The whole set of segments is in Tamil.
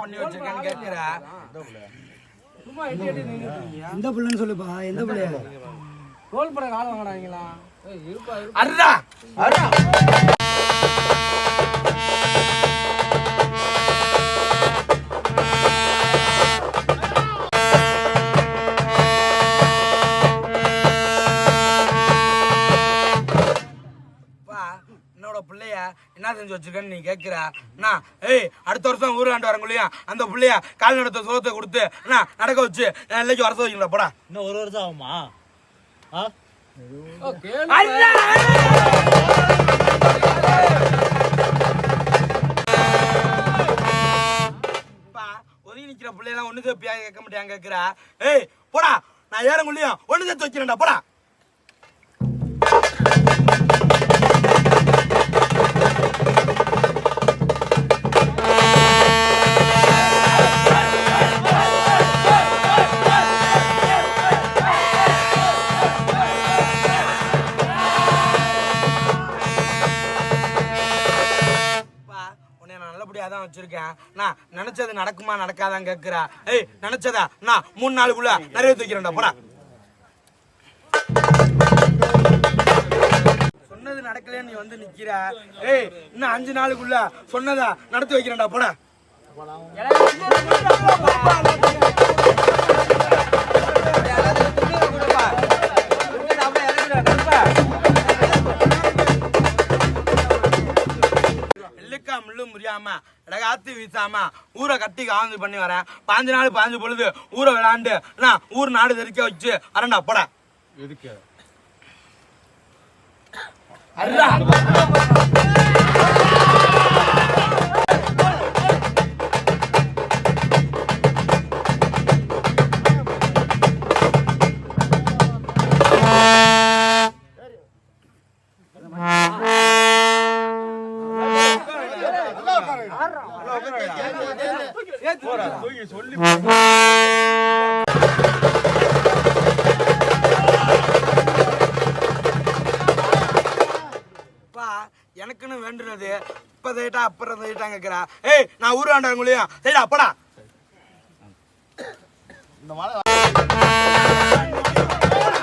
பண்ணி பிள்ளைன்னு சொல்லுப்பா எந்த பிள்ளையா? தோல் பட காலம் வாங்கினாங்களா அர்ரா அர்ரா. செஞ்சு வச்சிருக்கேன்னு நீ கேட்கிற. அண்ணா ஏய் அடுத்த வருஷம் ஊராண்டு வரங்குள்ளையும் அந்த பிள்ளைய கால் நடத்த சுகத்தை கொடுத்து அண்ணா நடக்க வச்சு என் இல்லைக்கு வர வைக்கல போடா. இன்னும் ஒரு வருஷம் ஆகுமா? ஆ? ஒதுங்கி நிக்கிற பிள்ளையெல்லாம் ஒண்ணு சேர்ப்பியா கேட்க மாட்டியா கேட்கிற? ஏய் போடா. நான் ஏறங்குள்ளையும் ஒண்ணு சேர்த்து வைக்கிறேன்டா போடா. அப்படின்னு நான் நல்லபடியாக தான் வச்சிருக்கேன். நான் நினைச்சது நடக்குமா நடக்காதான் கேட்குறா. ஏய் நினைச்சதா? நான் மூணு நாளுக்குள்ள நிறைய தூக்கிறேன்டா போடா. சொன்னது நடக்கலன்னு நீ வந்து நிக்கிற. ஏய் இன்னும் அஞ்சு நாளுக்குள்ள சொன்னதா நடத்தி வைக்கிறேன்டா போடா. இடகாத்து வீசாம ஊரை கட்டி காவந்து பண்ணி வரேன். பாஞ்சு நாள் பாஞ்சு பொழுது ஊரை விளையாண்டு நான் ஊர் நாடு தெரிக்க வச்சு வரேன்டா போடா. எதுக்கு? அப்பா எனக்குன்னு வேண்டுனது இப்ப தேட்டா அப்புறம் தேட்டா கேக்குறா. ஏய் நான் ஊராண்டவங்களையும் சரிடா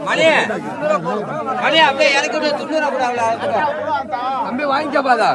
மணி மணி அப்படியே இறக்கி விட்டு துண்ணூறு கூட அவ்வளோ தம்பி வாங்கிக்கப்பாதா